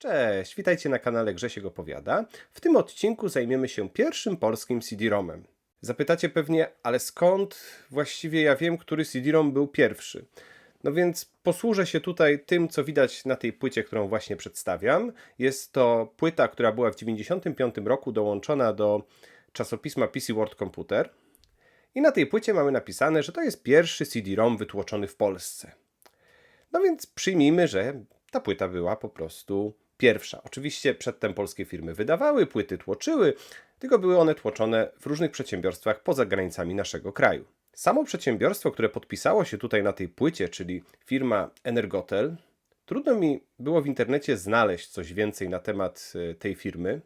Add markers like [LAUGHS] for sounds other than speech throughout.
Cześć, witajcie na kanale Grzesiek Opowiada. W tym odcinku zajmiemy się pierwszym polskim CD-ROMem. Zapytacie pewnie, ale skąd właściwie ja wiem, który CD-ROM był pierwszy? No więc posłużę się tutaj tym, co widać na tej płycie, którą właśnie przedstawiam. Jest to płyta, która była w 1995 roku dołączona do czasopisma PC World Computer. I na tej płycie mamy napisane, że to jest pierwszy CD-ROM wytłoczony w Polsce. No więc przyjmijmy, że ta płyta była po prostu pierwsza. Oczywiście przedtem polskie firmy wydawały, płyty tłoczyły, tylko były one tłoczone w różnych przedsiębiorstwach poza granicami naszego kraju. Samo przedsiębiorstwo, które podpisało się tutaj na tej płycie, czyli firma Energotel, trudno mi było w internecie znaleźć coś więcej na temat e, tej firmy.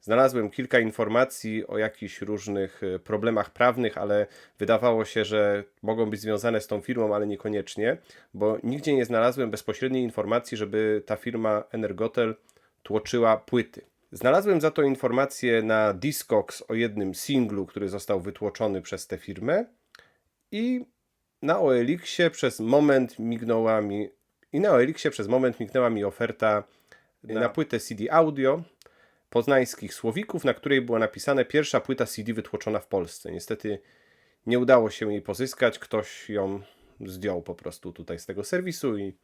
Znalazłem kilka informacji o jakichś różnych e, problemach prawnych, ale wydawało się, że mogą być związane z tą firmą, ale niekoniecznie, bo nigdzie nie znalazłem bezpośredniej informacji, żeby ta firma Energotel tłoczyła płyty. Znalazłem za to informację na Discogs o jednym singlu, który został wytłoczony przez tę firmę i na OLX-ie przez moment mignęła mi i na OLX-ie przez moment mignęła mi oferta na płytę CD Audio poznańskich Słowików, na której była napisane pierwsza płyta CD wytłoczona w Polsce. Niestety nie udało się jej pozyskać, ktoś ją zdjął po prostu tutaj z tego serwisu i,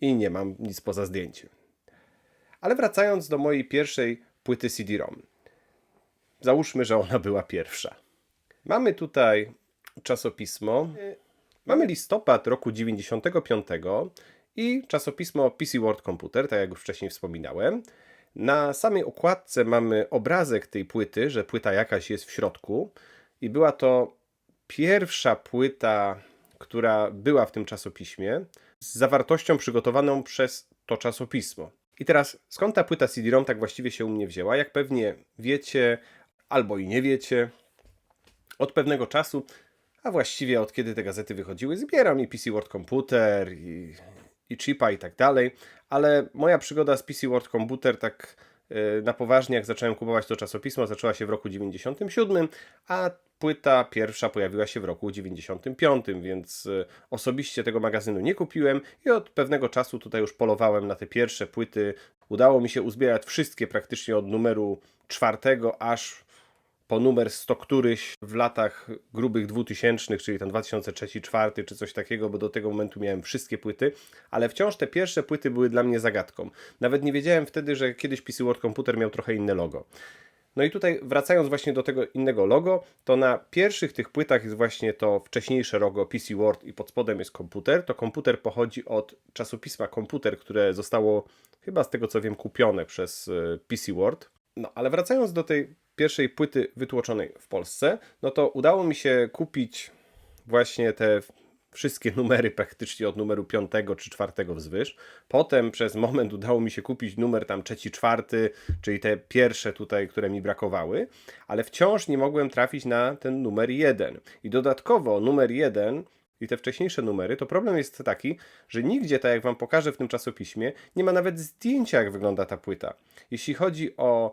i nie mam nic poza zdjęciem. Ale wracając do mojej pierwszej płyty CD-ROM. Załóżmy, że ona była pierwsza. Mamy tutaj czasopismo. Mamy listopad roku 95 i czasopismo PC World Computer, tak jak już wcześniej wspominałem. Na samej okładce mamy obrazek tej płyty, że płyta jakaś jest w środku i była to pierwsza płyta, która była w tym czasopiśmie z zawartością przygotowaną przez to czasopismo. I teraz, skąd ta płyta CD-ROM tak właściwie się u mnie wzięła? Jak pewnie wiecie, albo i nie wiecie, od pewnego czasu, a właściwie od kiedy te gazety wychodziły, zbieram i PC World Computer, i, i Chipa i tak dalej, ale moja przygoda z PC World Computer tak yy, na poważnie, jak zacząłem kupować to czasopismo, zaczęła się w roku 97, a płyta pierwsza pojawiła się w roku 95, więc yy, osobiście tego magazynu nie kupiłem i od pewnego czasu tutaj już polowałem na te pierwsze płyty. Udało mi się uzbierać wszystkie praktycznie od numeru czwartego aż po numer 100 któryś w latach grubych 2000, czyli ten 2003-2004 czy coś takiego, bo do tego momentu miałem wszystkie płyty, ale wciąż te pierwsze płyty były dla mnie zagadką. Nawet nie wiedziałem wtedy, że kiedyś PC World Computer miał trochę inne logo. No i tutaj wracając właśnie do tego innego logo, to na pierwszych tych płytach jest właśnie to wcześniejsze logo PC World i pod spodem jest komputer. To komputer pochodzi od czasopisma Komputer, które zostało chyba z tego co wiem kupione przez e, PC World. No ale wracając do tej pierwszej płyty wytłoczonej w Polsce, no to udało mi się kupić właśnie te wszystkie [LAUGHS] numery praktycznie od numeru 5 czy 4 wzwyż. Potem przez moment udało mi się kupić numer tam trzeci, czwarty, czyli te pierwsze tutaj, które mi brakowały, ale wciąż nie mogłem trafić na ten numer 1. I dodatkowo numer 1 i te wcześniejsze numery, to problem jest taki, że nigdzie, tak jak Wam pokażę w tym czasopiśmie, nie ma nawet zdjęcia, jak wygląda ta płyta. Jeśli chodzi o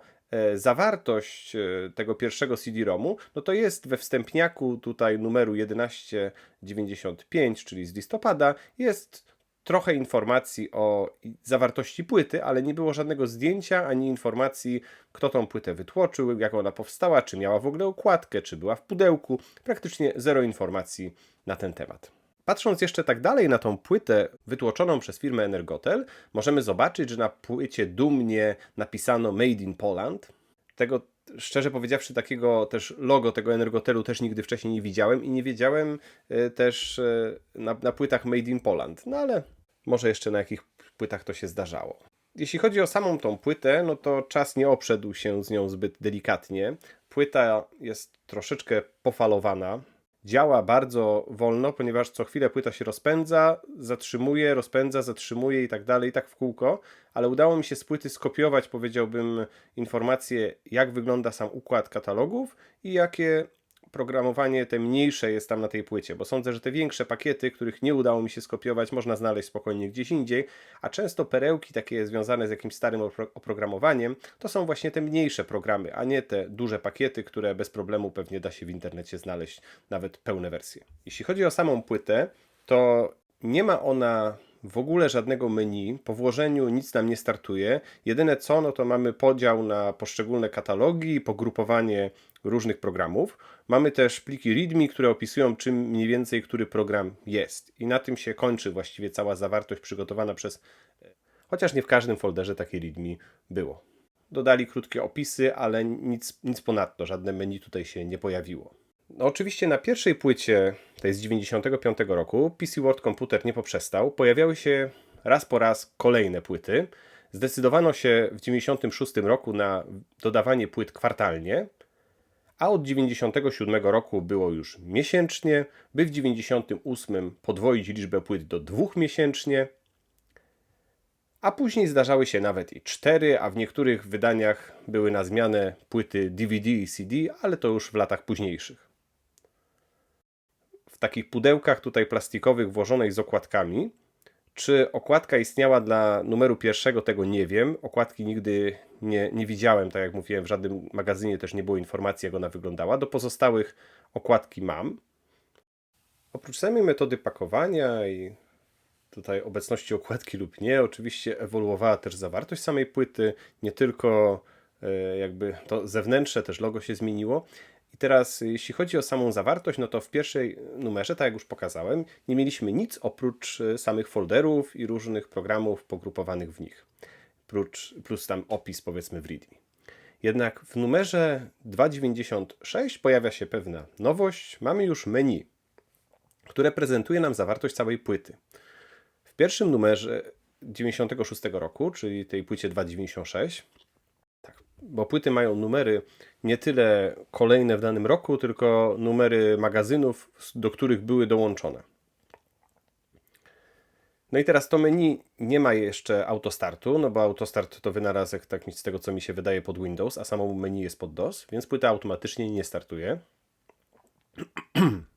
zawartość e, tego pierwszego CD-ROMu, no to jest we wstępniaku tutaj numeru 1195, czyli z listopada, jest trochę informacji o zawartości płyty, ale nie było żadnego zdjęcia ani informacji, kto tą płytę wytłoczył, jak ona powstała, czy miała w ogóle układkę, czy była w pudełku. Praktycznie zero informacji na ten temat. Patrząc jeszcze tak dalej na tą płytę wytłoczoną przez firmę Energotel, możemy zobaczyć, że na płycie dumnie napisano Made in Poland. Tego szczerze powiedziawszy, takiego też logo tego Energotelu też nigdy wcześniej nie widziałem i nie wiedziałem e, też e, na, na płytach Made in Poland. No ale może jeszcze na jakich płytach to się zdarzało. Jeśli chodzi o samą tą płytę, no to czas nie obszedł się z nią zbyt delikatnie. Płyta jest troszeczkę pofalowana, działa bardzo wolno, ponieważ co chwilę płyta się rozpędza, zatrzymuje, rozpędza, zatrzymuje i tak dalej, i tak w kółko, ale udało mi się z płyty skopiować, powiedziałbym, informacje, jak wygląda sam układ katalogów i jakie programowanie te mniejsze jest tam na tej płycie, bo sądzę, że te większe pakiety, których nie udało mi się skopiować, można znaleźć spokojnie gdzieś indziej, a często perełki takie związane z jakimś starym oprogramowaniem, to są właśnie te mniejsze programy, a nie te duże pakiety, które bez problemu pewnie da się w internecie znaleźć nawet pełne wersje. Jeśli chodzi o samą płytę, to nie ma ona w ogóle żadnego menu. Po włożeniu nic nam nie startuje. Jedyne co, no to mamy podział na poszczególne katalogi pogrupowanie różnych programów. Mamy też pliki README, które opisują czym mniej więcej który program jest. I na tym się kończy właściwie cała zawartość przygotowana przez... Chociaż nie w każdym folderze takie README było. Dodali krótkie opisy, ale nic, nic ponadto, żadne menu tutaj się nie pojawiło. No oczywiście na pierwszej płycie, tej z 95 roku, PC World Computer nie poprzestał. Pojawiały się raz po raz kolejne płyty. Zdecydowano się w 96 roku na dodawanie płyt kwartalnie, a od 97 roku było już miesięcznie, by w 98 podwoić liczbę płyt do dwóch miesięcznie, a później zdarzały się nawet i cztery, a w niektórych wydaniach były na zmianę płyty DVD i CD, ale to już w latach późniejszych. W takich pudełkach tutaj plastikowych włożonej z okładkami. Czy okładka istniała dla numeru pierwszego, tego nie wiem. Okładki nigdy nie, nie widziałem, tak jak mówiłem, w żadnym magazynie też nie było informacji, jak ona wyglądała. Do pozostałych okładki mam. Oprócz samej metody pakowania i tutaj obecności okładki lub nie. Oczywiście ewoluowała też zawartość samej płyty, nie tylko e, jakby to zewnętrzne, też logo się zmieniło. I teraz, jeśli chodzi o samą zawartość, no to w pierwszej numerze, tak jak już pokazałem, nie mieliśmy nic oprócz e, samych folderów i różnych programów pogrupowanych w nich. Plus, plus tam opis, powiedzmy, w README. Jednak w numerze 2.96 pojawia się pewna nowość. Mamy już menu, które prezentuje nam zawartość całej płyty. W pierwszym numerze 96 roku, czyli tej płycie 296, tak, bo płyty mają numery nie tyle kolejne w danym roku, tylko numery magazynów, do których były dołączone. No i teraz to menu nie ma jeszcze autostartu, no bo autostart to wynalazek, tak z tego co mi się wydaje, pod Windows, a samo menu jest pod DOS, więc płyta automatycznie nie startuje. [CLEARS THROAT]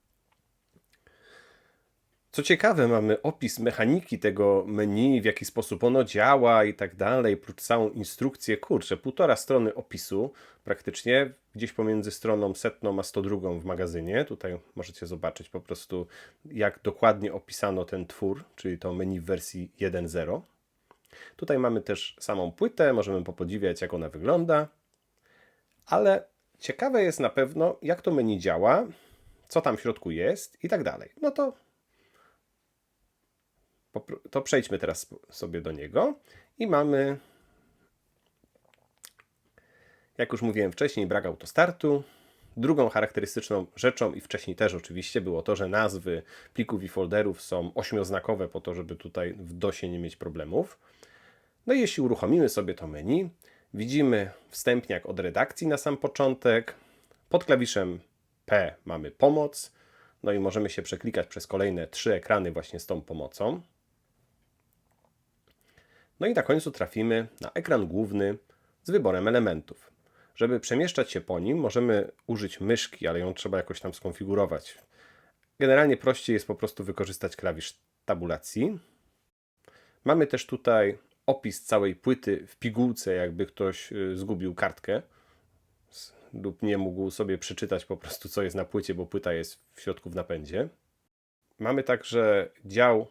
Co ciekawe, mamy opis mechaniki tego menu, w jaki sposób ono działa i tak dalej, plus całą instrukcję. Kurczę, półtora strony opisu praktycznie, gdzieś pomiędzy stroną setną a 102 w magazynie. Tutaj możecie zobaczyć po prostu, jak dokładnie opisano ten twór, czyli to menu w wersji 1.0. Tutaj mamy też samą płytę, możemy popodziwiać, jak ona wygląda. Ale ciekawe jest na pewno, jak to menu działa, co tam w środku jest i tak dalej. No to to przejdźmy teraz sobie do niego i mamy, jak już mówiłem wcześniej, brak autostartu. Drugą charakterystyczną rzeczą i wcześniej też oczywiście było to, że nazwy plików i folderów są ośmioznakowe po to, żeby tutaj w DOSie nie mieć problemów. No i jeśli uruchomimy sobie to menu, widzimy wstępniak od redakcji na sam początek. Pod klawiszem P mamy pomoc. No i możemy się przeklikać przez kolejne trzy ekrany właśnie z tą pomocą. No i na końcu trafimy na ekran główny z wyborem elementów. Żeby przemieszczać się po nim, możemy użyć myszki, ale ją trzeba jakoś tam skonfigurować. Generalnie prościej jest po prostu wykorzystać klawisz tabulacji. Mamy też tutaj opis całej płyty w pigułce, jakby ktoś y, zgubił kartkę lub nie mógł sobie przeczytać po prostu, co jest na płycie, bo płyta jest w środku w napędzie. Mamy także dział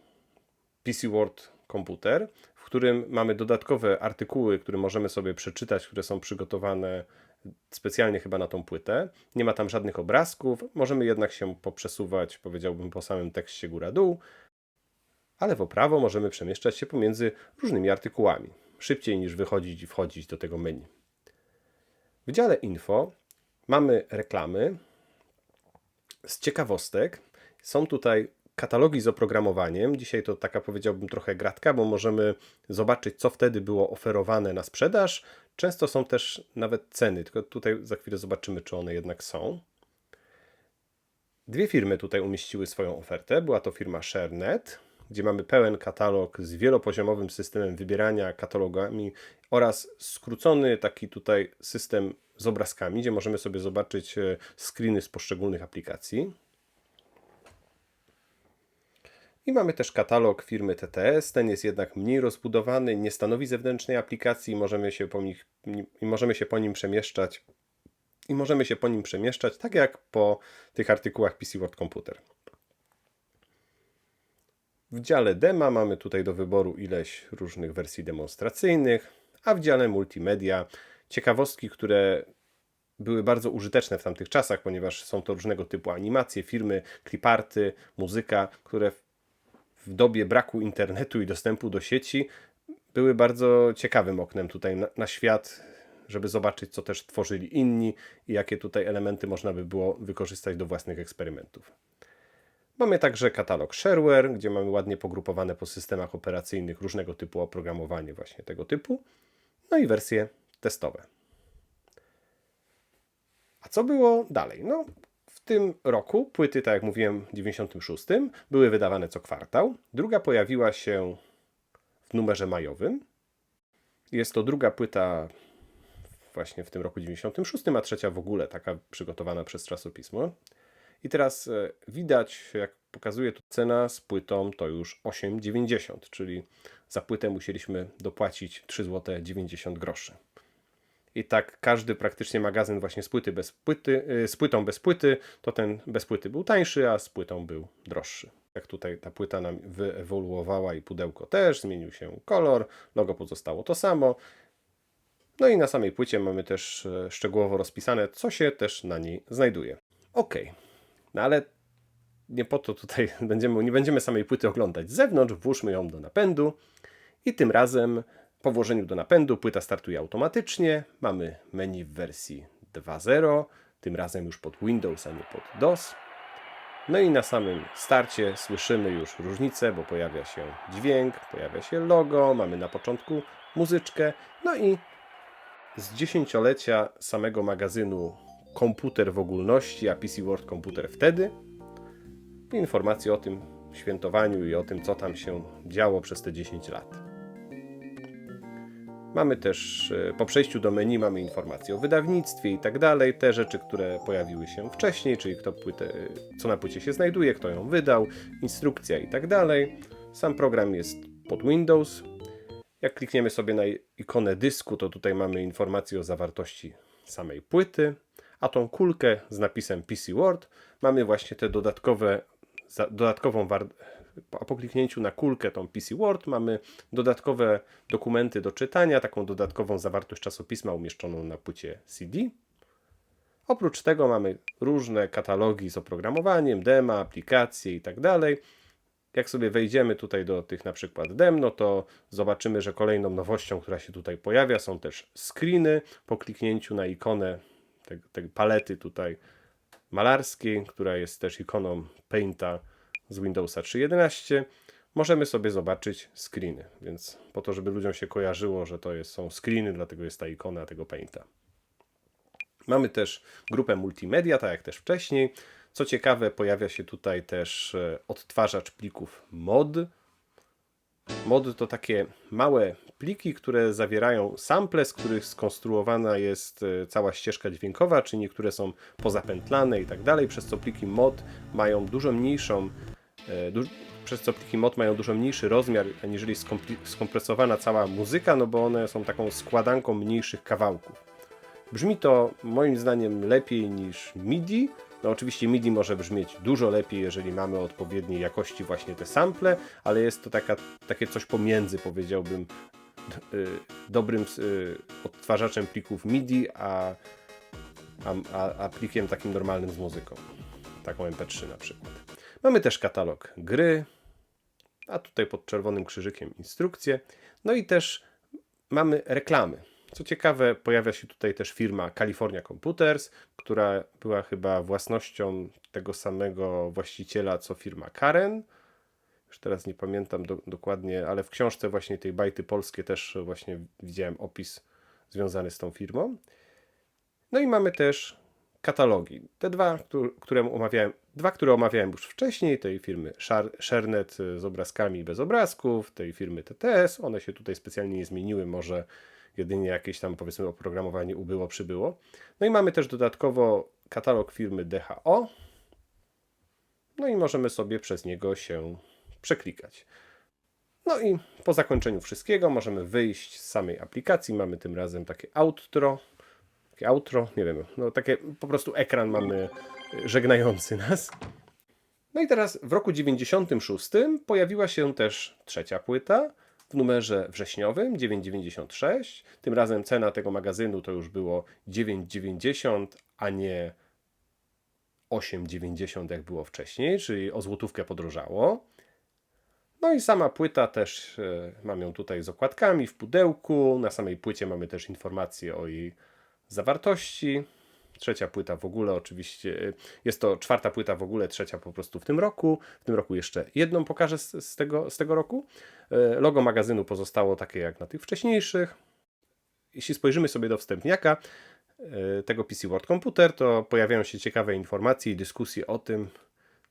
PC Word Komputer, którym mamy dodatkowe artykuły, które możemy sobie przeczytać, które są przygotowane specjalnie chyba na tą płytę. Nie ma tam żadnych obrazków, możemy jednak się poprzesuwać, powiedziałbym, po samym tekście góra-dół, ale w prawo możemy przemieszczać się pomiędzy różnymi artykułami, szybciej niż wychodzić i wchodzić do tego menu. W dziale info mamy reklamy. Z ciekawostek są tutaj katalogi z oprogramowaniem. Dzisiaj to taka powiedziałbym trochę gratka, bo możemy zobaczyć, co wtedy było oferowane na sprzedaż. Często są też nawet ceny, tylko tutaj za chwilę zobaczymy, czy one jednak są. Dwie firmy tutaj umieściły swoją ofertę. Była to firma ShareNet, gdzie mamy pełen katalog z wielopoziomowym systemem wybierania katalogami oraz skrócony taki tutaj system z obrazkami, gdzie możemy sobie zobaczyć e, screeny z poszczególnych aplikacji. I mamy też katalog firmy TTS. Ten jest jednak mniej rozbudowany, nie stanowi zewnętrznej aplikacji, możemy się po, nich, możemy się po nim przemieszczać. I możemy się po nim przemieszczać, tak jak po tych artykułach PC World Computer. W dziale dema mamy tutaj do wyboru ileś różnych wersji demonstracyjnych, a w dziale multimedia ciekawostki, które były bardzo użyteczne w tamtych czasach, ponieważ są to różnego typu animacje, filmy, cliparty, muzyka, które w- dobie braku internetu i dostępu do sieci były bardzo ciekawym oknem tutaj na, na świat, żeby zobaczyć, co też tworzyli inni i jakie tutaj elementy można by było wykorzystać do własnych eksperymentów. Mamy także katalog shareware, gdzie mamy ładnie pogrupowane po systemach operacyjnych różnego typu oprogramowanie właśnie tego typu, no i wersje testowe. A co było dalej? No, tym roku płyty, tak jak mówiłem, w 96 były wydawane co kwartał. Druga pojawiła się w numerze majowym. Jest to druga płyta właśnie w tym roku 96, a trzecia w ogóle taka przygotowana przez czasopismo. I teraz e, widać, jak pokazuje tu cena z płytą, to już 8,90, czyli za płytę musieliśmy dopłacić 3 zł 90 groszy. I tak każdy praktycznie magazyn właśnie z płyty bez płyty, y, z płytą bez płyty, to ten bez płyty był tańszy, a z płytą był droższy. Jak tutaj ta płyta nam wyewoluowała i pudełko też, zmienił się kolor, logo pozostało to samo. No i na samej płycie mamy też e, szczegółowo rozpisane, co się też na niej znajduje. Ok, no ale nie po to tutaj [LAUGHS] będziemy, nie będziemy samej płyty oglądać z zewnątrz, włóżmy ją do napędu i tym razem po włożeniu do napędu płyta startuje automatycznie. Mamy menu w wersji 2.0, tym razem już pod Windows, a nie pod DOS. No i na samym starcie słyszymy już różnicę, bo pojawia się dźwięk, pojawia się logo, mamy na początku muzyczkę, no i z dziesięciolecia samego magazynu Komputer w ogólności, a PC World Komputer wtedy, informacje o tym świętowaniu i o tym, co tam się działo przez te 10 lat. Mamy też e, po przejściu do menu mamy informacje o wydawnictwie i tak dalej, te rzeczy, które pojawiły się wcześniej, czyli kto płytę, co na płycie się znajduje, kto ją wydał, instrukcja i tak dalej. Sam program jest pod Windows. Jak klikniemy sobie na ikonę dysku, to tutaj mamy informację o zawartości samej płyty, a tą kulkę z napisem PC Word mamy właśnie te dodatkowe, za, dodatkową war, a po kliknięciu na kulkę tą PC Word mamy dodatkowe dokumenty do czytania, taką dodatkową zawartość czasopisma umieszczoną na płycie CD. Oprócz tego mamy różne katalogi z oprogramowaniem, dema, aplikacje i tak dalej. Jak sobie wejdziemy tutaj do tych na przykład dem, no to zobaczymy, że kolejną nowością, która się tutaj pojawia, są też screeny. Po kliknięciu na ikonę tej, tej palety tutaj malarskiej, która jest też ikoną Painta z Windowsa 3.11, możemy sobie zobaczyć screeny. Więc po to, żeby ludziom się kojarzyło, że to jest, są screeny, dlatego jest ta ikona tego Painta. Mamy też grupę multimedia, tak jak też wcześniej. Co ciekawe, pojawia się tutaj też e, odtwarzacz plików mod. Mod to takie małe pliki, które zawierają sample, z których skonstruowana jest e, cała ścieżka dźwiękowa, czy niektóre są pozapętlane i tak dalej, przez co pliki mod mają dużo mniejszą, przez co pliki mod mają dużo mniejszy rozmiar, aniżeli skompresowana cała muzyka, no bo one są taką składanką mniejszych kawałków. Brzmi to moim zdaniem lepiej niż MIDI. No oczywiście MIDI może brzmieć dużo lepiej, jeżeli mamy odpowiedniej jakości właśnie te sample, ale jest to taka, takie coś pomiędzy, powiedziałbym, y, dobrym y, odtwarzaczem plików MIDI, a, a, a plikiem takim normalnym z muzyką. Taką MP3 na przykład. Mamy też katalog gry, a tutaj pod czerwonym krzyżykiem instrukcje. No i też mamy reklamy. Co ciekawe, pojawia się tutaj też firma California Computers, która była chyba własnością tego samego właściciela co firma Karen. Już teraz nie pamiętam do, dokładnie, ale w książce właśnie tej bajty polskie też właśnie widziałem opis związany z tą firmą. No i mamy też katalogi. Te dwa, które omawiałem, dwa, które omawiałem już wcześniej, tej firmy Shernet z obrazkami i bez obrazków, tej firmy TTS. One się tutaj specjalnie nie zmieniły, może jedynie jakieś tam powiedzmy oprogramowanie ubyło, przybyło. No i mamy też dodatkowo katalog firmy DHO. No i możemy sobie przez niego się przeklikać. No i po zakończeniu wszystkiego możemy wyjść z samej aplikacji. Mamy tym razem takie outro. Takie outro, nie wiem, no takie po prostu ekran mamy żegnający nas. No i teraz w roku 96 pojawiła się też trzecia płyta w numerze wrześniowym 9,96. Tym razem cena tego magazynu to już było 9,90, a nie 8,90 jak było wcześniej, czyli o złotówkę podrożało. No i sama płyta też e, mam ją tutaj z okładkami w pudełku. Na samej płycie mamy też informacje o jej zawartości. Trzecia płyta w ogóle, oczywiście, e, jest to czwarta płyta w ogóle, trzecia po prostu w tym roku. W tym roku jeszcze jedną pokażę z, z, tego, z tego roku. E, Logo magazynu pozostało takie jak na tych wcześniejszych. Jeśli spojrzymy sobie do wstępniaka e, tego PC World Computer, to pojawiają się ciekawe informacje i dyskusje o tym,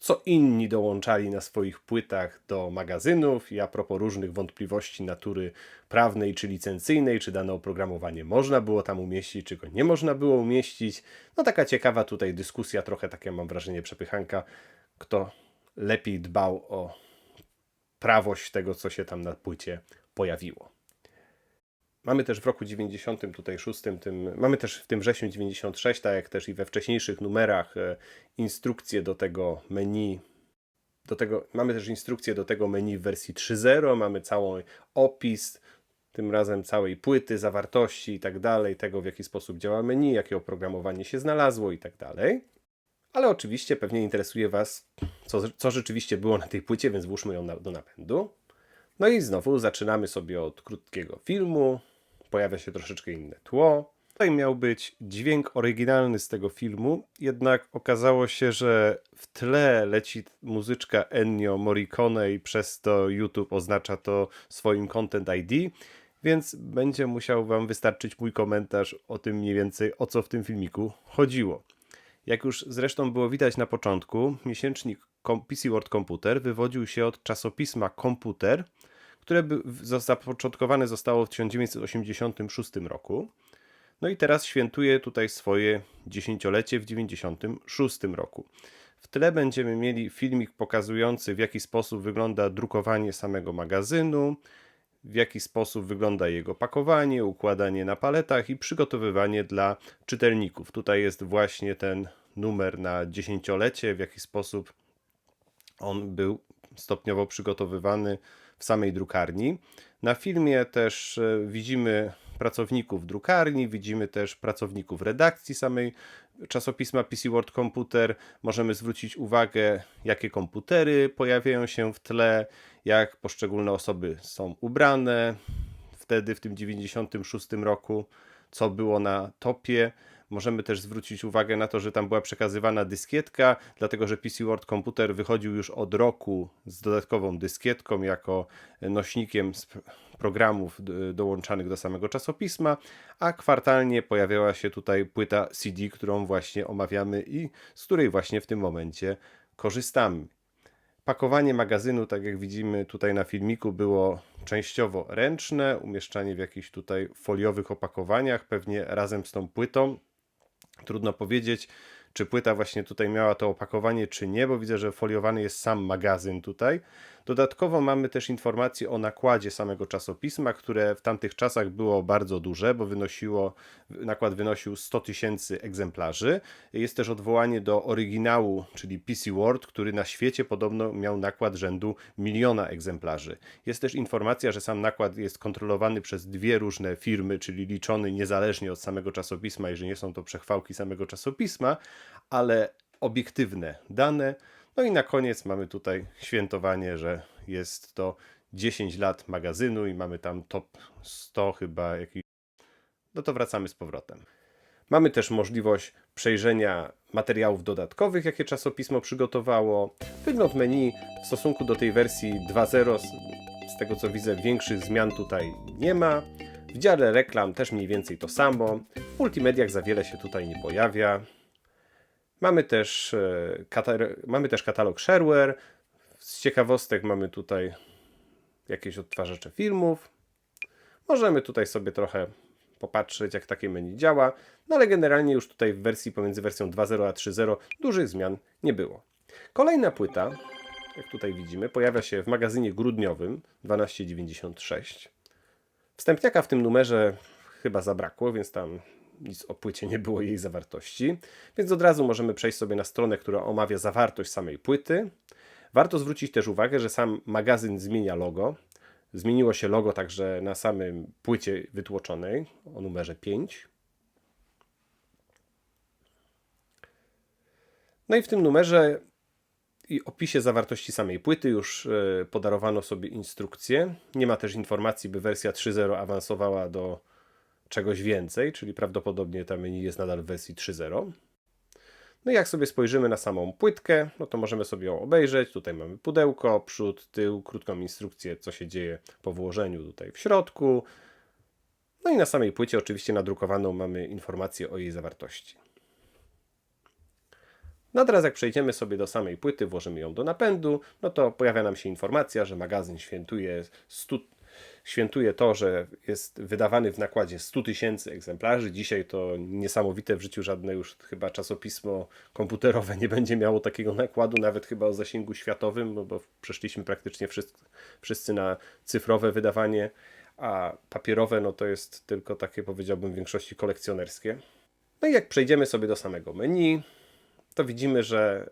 co inni dołączali na swoich płytach do magazynów i a propos różnych wątpliwości natury prawnej czy licencyjnej, czy dane oprogramowanie można było tam umieścić, czy go nie można było umieścić. No taka ciekawa tutaj dyskusja, trochę takie mam wrażenie przepychanka, kto lepiej dbał o prawość tego, co się tam na płycie pojawiło. Mamy też w roku 90 tutaj szóstym, tym, mamy też w tym wrześniu 96, tak jak też i we wcześniejszych numerach, e, instrukcje do tego menu. Do tego, mamy też instrukcję do tego menu w wersji 3.0, mamy cały opis, tym razem całej płyty, zawartości i tak dalej, tego w jaki sposób działa menu, jakie oprogramowanie się znalazło i tak dalej. Ale oczywiście pewnie interesuje Was, co, co rzeczywiście było na tej płycie, więc włóżmy ją na, do napędu. No i znowu zaczynamy sobie od krótkiego filmu. Pojawia się troszeczkę inne tło. Tutaj miał być dźwięk oryginalny z tego filmu, jednak okazało się, że w tle leci muzyczka Ennio Morricone i przez to YouTube oznacza to swoim Content ID, więc będzie musiał Wam wystarczyć mój komentarz o tym mniej więcej, o co w tym filmiku chodziło. Jak już zresztą było widać na początku, miesięcznik PC World Computer wywodził się od czasopisma Komputer, które zapoczątkowane zostało w 1986 roku. No i teraz świętuje tutaj swoje dziesięciolecie w 1996 roku. W tle będziemy mieli filmik pokazujący, w jaki sposób wygląda drukowanie samego magazynu, w jaki sposób wygląda jego pakowanie, układanie na paletach i przygotowywanie dla czytelników. Tutaj jest właśnie ten numer na dziesięciolecie, w jaki sposób on był stopniowo przygotowywany w samej drukarni. Na filmie też e, widzimy pracowników drukarni, widzimy też pracowników redakcji samej czasopisma PC World Computer. Możemy zwrócić uwagę, jakie komputery pojawiają się w tle, jak poszczególne osoby są ubrane wtedy w tym 96 roku, co było na topie. Możemy też zwrócić uwagę na to, że tam była przekazywana dyskietka, dlatego że PC World Computer wychodził już od roku z dodatkową dyskietką jako nośnikiem programów dołączanych do samego czasopisma, a kwartalnie pojawiała się tutaj płyta CD, którą właśnie omawiamy i z której właśnie w tym momencie korzystamy. Pakowanie magazynu, tak jak widzimy tutaj na filmiku, było częściowo ręczne, umieszczanie w jakichś tutaj foliowych opakowaniach, pewnie razem z tą płytą. Trudno powiedzieć, czy płyta właśnie tutaj miała to opakowanie, czy nie, bo widzę, że foliowany jest sam magazyn tutaj. Dodatkowo mamy też informacje o nakładzie samego czasopisma, które w tamtych czasach było bardzo duże, bo wynosiło, nakład wynosił 100 tysięcy egzemplarzy. Jest też odwołanie do oryginału, czyli PC World, który na świecie podobno miał nakład rzędu miliona egzemplarzy. Jest też informacja, że sam nakład jest kontrolowany przez dwie różne firmy, czyli liczony niezależnie od samego czasopisma, jeżeli nie są to przechwałki samego czasopisma, ale obiektywne dane. No i na koniec mamy tutaj świętowanie, że jest to 10 lat magazynu i mamy tam top 100 chyba jakiś. No to wracamy z powrotem. Mamy też możliwość przejrzenia materiałów dodatkowych, jakie czasopismo przygotowało. Wygląd menu w stosunku do tej wersji 2.0, z, tego co widzę, większych zmian tutaj nie ma. W dziale reklam też mniej więcej to samo. W multimediach za wiele się tutaj nie pojawia. Mamy też, e, kata- mamy też katalog shareware. Z ciekawostek mamy tutaj jakieś odtwarzacze filmów. Możemy tutaj sobie trochę popatrzeć, jak takie menu działa, no ale generalnie już tutaj w wersji pomiędzy wersją 2.0 a 3.0 dużych zmian nie było. Kolejna płyta, jak tutaj widzimy, pojawia się w magazynie grudniowym 1296. Wstępniaka w tym numerze chyba zabrakło, więc tam nic o płycie nie było jej zawartości, więc od razu możemy przejść sobie na stronę, która omawia zawartość samej płyty. Warto zwrócić też uwagę, że sam magazyn zmienia logo. Zmieniło się logo także na samym płycie wytłoczonej o numerze 5. No i w tym numerze i opisie zawartości samej płyty już e, podarowano sobie instrukcję. Nie ma też informacji, by wersja 3.0 awansowała do czegoś więcej, czyli prawdopodobnie ta menu jest nadal w wersji 3.0. No i jak sobie spojrzymy na samą płytkę, no to możemy sobie ją obejrzeć. Tutaj mamy pudełko, przód, tył, krótką instrukcję, co się dzieje po włożeniu tutaj w środku. No i na samej płycie oczywiście nadrukowaną mamy informację o jej zawartości. No teraz jak przejdziemy sobie do samej płyty, włożymy ją do napędu, no to pojawia nam się informacja, że magazyn świętuje 100, świętuje to, że jest wydawany w nakładzie 100 tysięcy egzemplarzy. Dzisiaj to niesamowite w życiu żadne już chyba czasopismo komputerowe nie będzie miało takiego nakładu, nawet chyba o zasięgu światowym, bo, bo przeszliśmy praktycznie wszyscy, wszyscy na cyfrowe wydawanie, a papierowe no to jest tylko takie powiedziałbym w większości kolekcjonerskie. No i jak przejdziemy sobie do samego menu, to widzimy, że,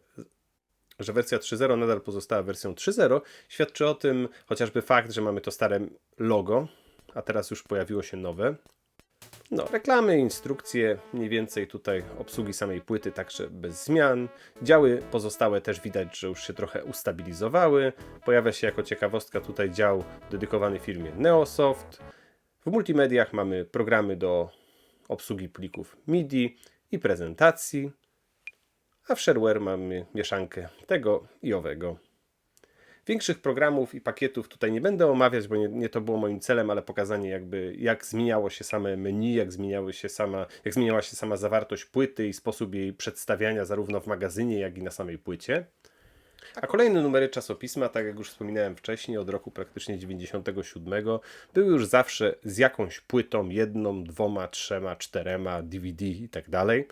że wersja 3.0 nadal pozostała wersją 3.0. Świadczy o tym chociażby fakt, że mamy to stare logo, a teraz już pojawiło się nowe. No, reklamy, instrukcje, mniej więcej tutaj obsługi samej płyty, także bez zmian. Działy pozostałe też widać, że już się trochę ustabilizowały. Pojawia się jako ciekawostka tutaj dział dedykowany firmie Neosoft. W multimediach mamy programy do obsługi plików MIDI i prezentacji a w shareware mamy mieszankę tego i owego. Większych programów i pakietów tutaj nie będę omawiać, bo nie, nie, to było moim celem, ale pokazanie jakby jak zmieniało się same menu, jak, zmieniały się sama, jak zmieniała się sama zawartość płyty i sposób jej przedstawiania zarówno w magazynie, jak i na samej płycie. A kolejne numery czasopisma, tak jak już wspominałem wcześniej, od roku praktycznie 97, były już zawsze z jakąś płytą, jedną, dwoma, trzema, czterema, DVD i tak dalej.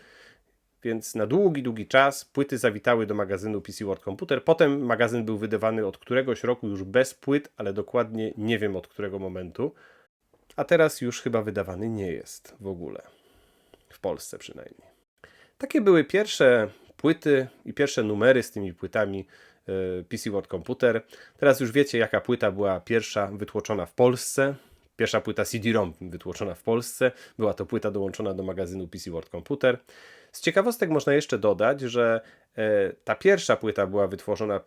Więc na długi, długi czas płyty zawitały do magazynu PC World Computer. Potem magazyn był wydawany od któregoś roku już bez płyt, ale dokładnie nie wiem od którego momentu. A teraz już chyba wydawany nie jest w ogóle. W Polsce przynajmniej. Takie były pierwsze płyty i pierwsze numery z tymi płytami e, PC World Computer. Teraz już wiecie, jaka płyta była pierwsza wytłoczona w Polsce. Pierwsza płyta CD-ROM wytłoczona w Polsce. Była to płyta dołączona do magazynu PC World Computer. Z ciekawostek można jeszcze dodać, że e, ta pierwsza płyta była wytworzona,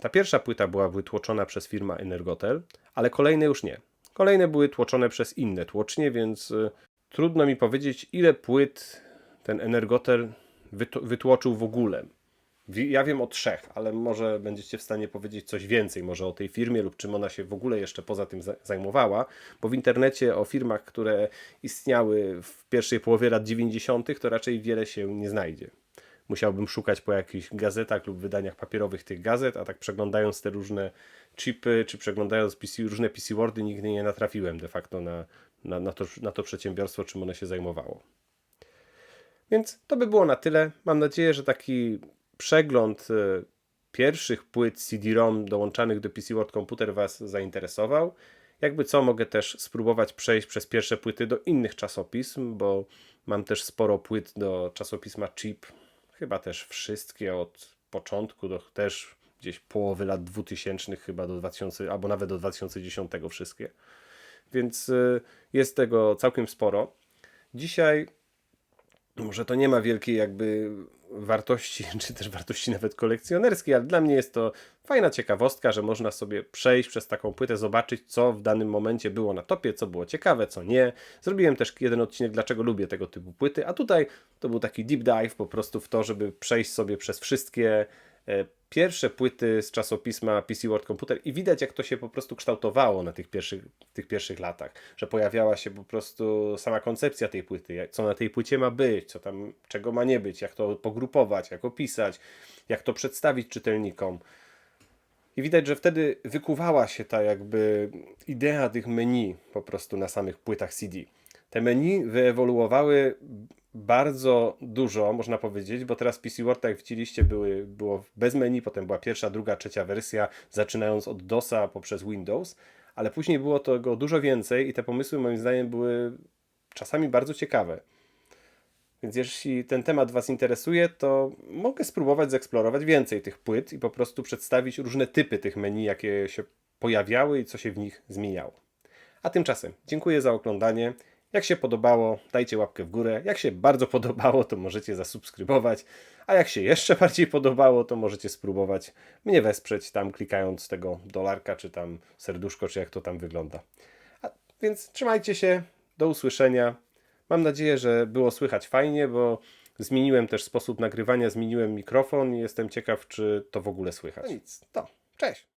ta pierwsza płyta była wytłoczona przez firmę Energotel, ale kolejne już nie. Kolejne były tłoczone przez inne tłocznie, więc e, trudno mi powiedzieć, ile płyt ten Energotel wytłoczył w ogóle. Ja wiem o trzech, ale może będziecie w stanie powiedzieć coś więcej, może o tej firmie lub czym ona się w ogóle jeszcze poza tym zajmowała, bo w internecie o firmach, które istniały w pierwszej połowie lat 90., to raczej wiele się nie znajdzie. Musiałbym szukać po jakichś gazetach lub wydaniach papierowych tych gazet, a tak przeglądając te różne chipy, czy przeglądając PC, różne PC Wordy, nigdy nie natrafiłem de facto na, na, na, to, na to przedsiębiorstwo, czym ono się zajmowało. Więc to by było na tyle. Mam nadzieję, że taki przegląd e, pierwszych płyt CD-ROM dołączanych do PC World Computer Was zainteresował. Jakby co, mogę też spróbować przejść przez pierwsze płyty do innych czasopism, bo mam też sporo płyt do czasopisma Chip. Chyba też wszystkie od początku do też gdzieś połowy lat 2000 chyba do 2000, albo nawet do 2010 wszystkie. Więc e, jest tego całkiem sporo. Dzisiaj może to nie ma wielkiej jakby wartości, [LAUGHS] czy też wartości nawet kolekcjonerskiej, ale dla mnie jest to fajna ciekawostka, że można sobie przejść przez taką płytę, zobaczyć, co w danym momencie było na topie, co było ciekawe, co nie. Zrobiłem też jeden odcinek, dlaczego lubię tego typu płyty, a tutaj to był taki deep dive po prostu w to, żeby przejść sobie przez wszystkie pierwsze płyty z czasopisma PC World Computer i widać jak to się po prostu kształtowało na tych pierwszych, tych pierwszych latach, że pojawiała się po prostu sama koncepcja tej płyty, co na tej płycie ma być, co tam, czego ma nie być, jak to pogrupować, jak opisać, jak to przedstawić czytelnikom. I widać, że wtedy wykuwała się ta jakby idea tych menu po prostu na samych płytach CD. Te menu wyewoluowały bardzo dużo, można powiedzieć, bo teraz PC Word, tak jak widzieliście, były, było bez menu, potem była pierwsza, druga, trzecia wersja, zaczynając od DOSa poprzez Windows, ale później było tego dużo więcej i te pomysły moim zdaniem były czasami bardzo ciekawe. Więc jeśli ten temat Was interesuje, to mogę spróbować zeksplorować więcej tych płyt i po prostu przedstawić różne typy tych menu, jakie się pojawiały i co się w nich zmieniało. A tymczasem dziękuję za oglądanie. Jak się podobało, dajcie łapkę w górę. Jak się bardzo [LAUGHS] podobało, to możecie zasubskrybować. A jak się jeszcze [LAUGHS] bardziej podobało, to możecie spróbować mnie wesprzeć tam klikając tego dolarka, czy tam serduszko, czy jak to tam wygląda. A, więc trzymajcie się, do usłyszenia. Mam nadzieję, że było słychać fajnie, bo zmieniłem też sposób nagrywania, zmieniłem mikrofon i jestem ciekaw, czy to w ogóle słychać. No nic, to cześć.